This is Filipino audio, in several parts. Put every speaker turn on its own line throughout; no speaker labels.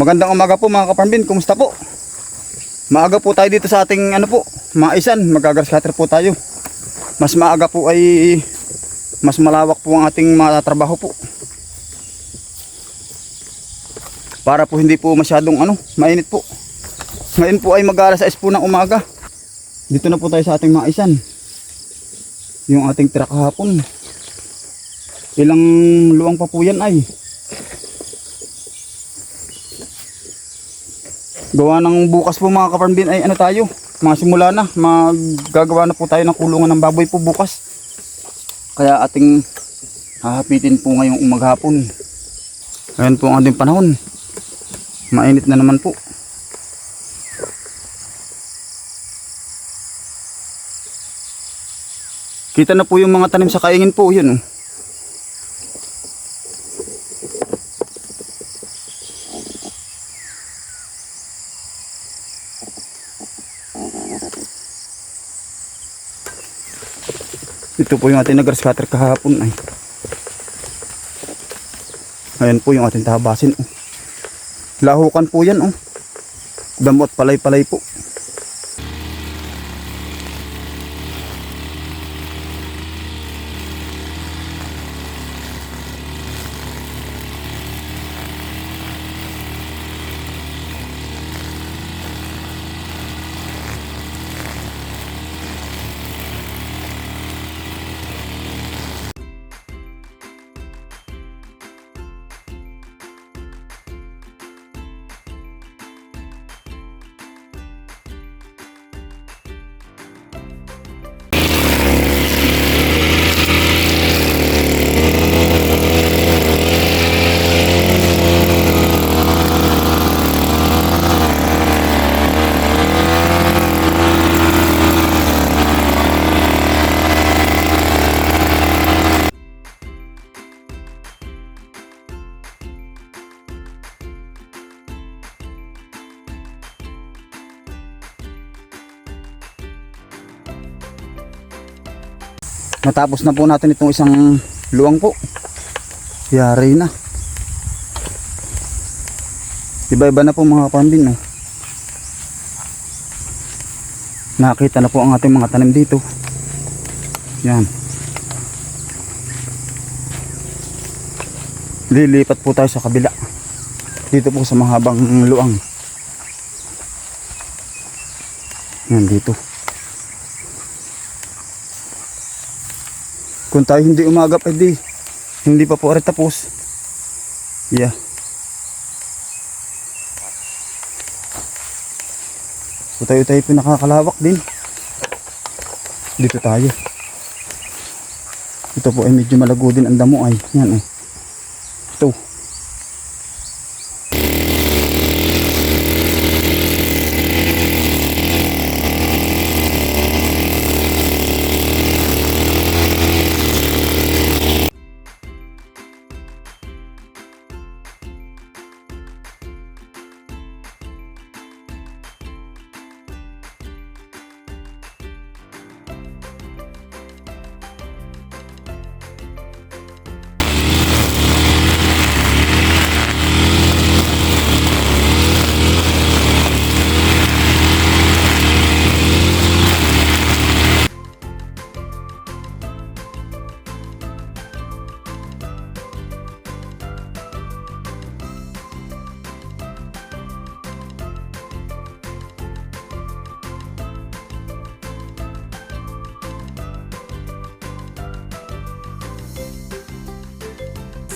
Magandang umaga po mga kaparmbin, kumusta po? Maaga po tayo dito sa ating ano po, maisan, magagas cutter po tayo. Mas maaga po ay mas malawak po ang ating matatrabaho po. Para po hindi po masyadong ano, mainit po. Ngayon po ay mag-alas 6 po ng umaga. Dito na po tayo sa ating maisan. Yung ating tira kahapon. Ilang luwang pa po yan ay. Gawa ng bukas po mga kaparmbin ay ano tayo, mga simula na, maggagawa na po tayo ng kulungan ng baboy po bukas. Kaya ating hahapitin po ngayong umaghapon. Ayan po ang ating panahon. Mainit na naman po. Kita na po yung mga tanim sa kaingin po, yun Ito po yung ating nag scatter kahapon ay. Ayan po yung ating tahabasin. Oh. Lahukan po yan oh. Damot palay-palay po. Natapos na po natin itong isang luwang po. Yari na. Iba-iba na po mga pambin. No? Nakita na po ang ating mga tanim dito. Yan. Lilipat po tayo sa kabila. Dito po sa mahabang luang. Yan dito. Kung tayo hindi umagap, edi hindi pa po rin tapos. Yeah. So tayo tayo pinakakalawak din. Dito tayo. Ito po ay medyo malago din ang damo ay. Yan oh.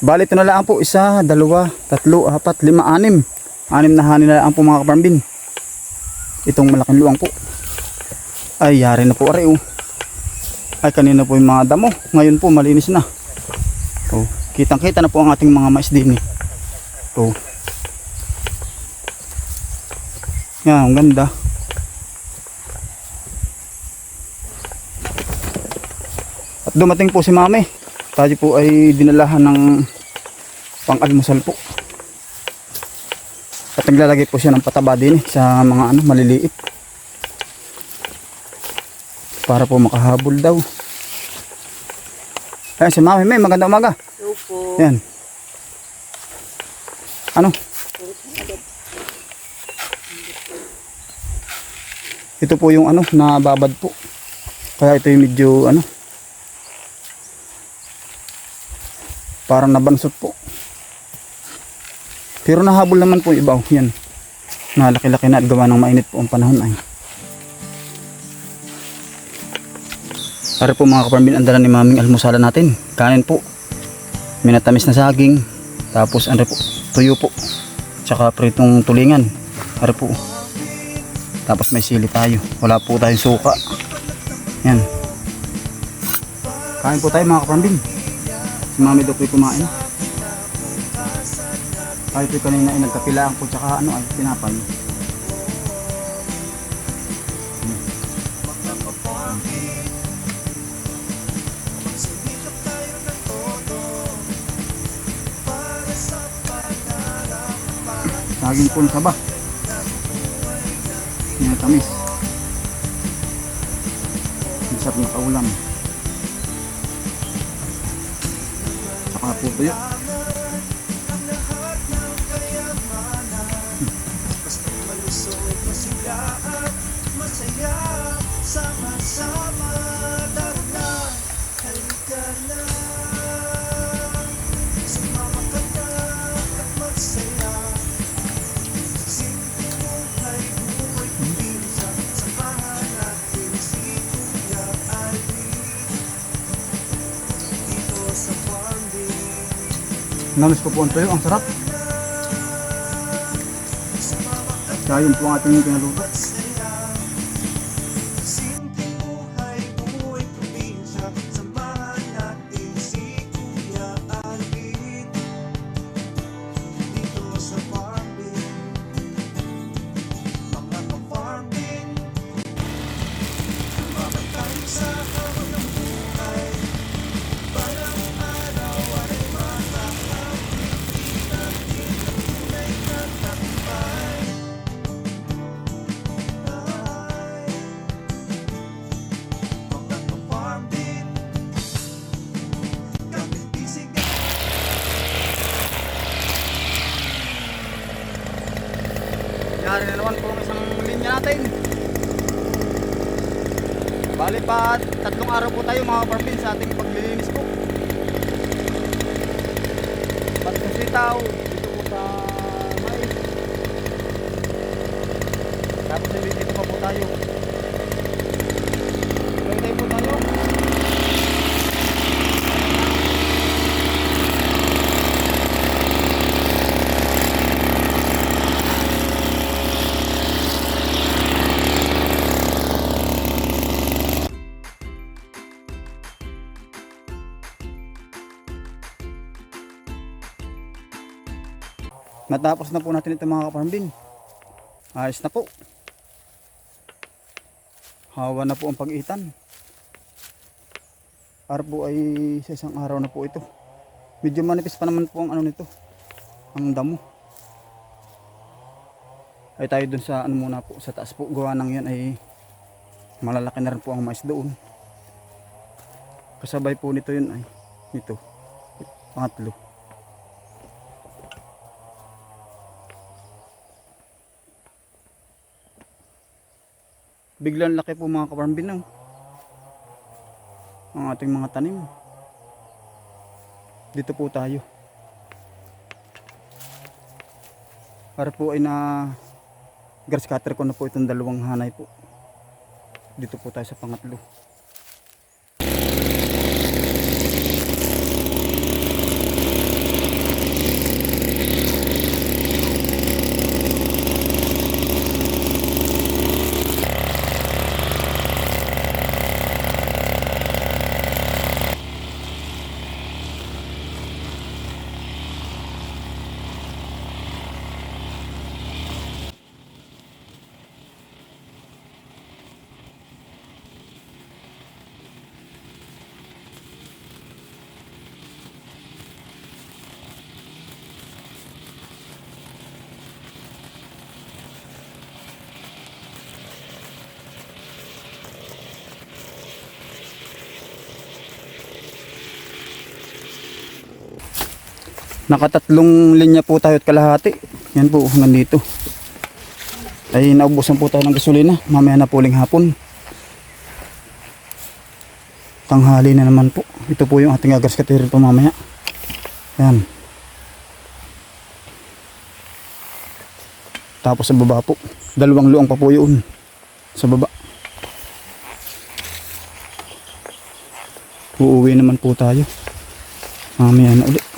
Bali ito na lang po, isa, dalawa, tatlo, apat, lima, anim. Anim na hanin na lang po mga kaparambin. Itong malaking luwang po. Ay, yari na po ari oh. Ay, kanina po yung mga damo. Ngayon po, malinis na. Oh, kitang kita na po ang ating mga mais din eh. Oh. Yan, ang ganda. At dumating po si mami. Tayo po ay dinalahan ng pang-almusal po. At naglalagay po siya ng pataba din eh, sa mga ano, maliliit. Para po makahabol daw. Ayan si mami, may maganda umaga.
Opo.
Yan. Ano? Ito po yung ano, nababad po. Kaya ito yung medyo ano. Parang nabansot po. Pero nahabol naman po yung iba. oh, Yan. Nalaki-laki na at gawa ng mainit po ang panahon ay. Para po mga kaparambin, ang dala ni maming almusala natin. Kanin po. Minatamis na saging. Tapos ano po, tuyo po. Tsaka pritong tulingan. Para po. Tapos may sili tayo. Wala po tayong suka. Yan. Kain po tayo mga kaparambin. Mami daw po'y kumain. Ay, ito kanina ay nagkapilaan po tsaka ano ay tinapay. Saging po sa ba? Yan tamis. Masarap na kaulam. Saka po tuyo. Namis ko po ang tuyo, ang sarap. Kaya yun po ang ating pinaluto. Bali pa tatlong araw po tayo mga kaparbin sa ating paglilinis po. Batkong sitaw, dito po sa mais. Tapos dito pa po tayo. Natapos na po natin ito mga kaparambin. Ayos na po. Hawa na po ang pag-itan. Para po ay sa isang araw na po ito. Medyo manipis pa naman po ang ano nito. Ang damo. Ay tayo dun sa ano muna po. Sa taas po gawa ng yan ay malalaki na rin po ang mais doon. Kasabay po nito yun ay ito. Pangatlo. Biglang laki po mga kaparambin no? ang ating mga tanim. Dito po tayo. Para po ay na grass cutter ko na po itong dalawang hanay po. Dito po tayo sa pangatlo Nakatatlong linya po tayo at kalahati. Yan po, hanggang dito. Ay naubusan po tayo ng gasolina. Mamaya na puling hapon. Tanghali na naman po. Ito po yung ating agas katiril po mamaya. Yan. Tapos sa baba po. Dalawang luang pa po yun. Sa baba. Uuwi naman po tayo. Mamaya na ulit.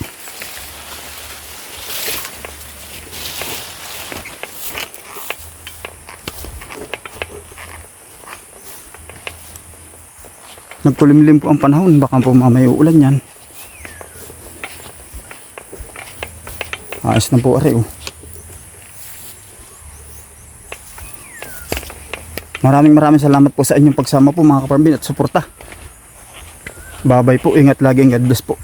Nagkulimlim po ang panahon. Baka po mamaya uulan yan. Ayos na po ari oh. Maraming maraming salamat po sa inyong pagsama po mga kaparambin at suporta. Babay po. Ingat lagi. God bless po.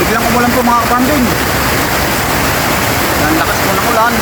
Biglang umulan po mga kaparambin. Ang lakas po ng ulan.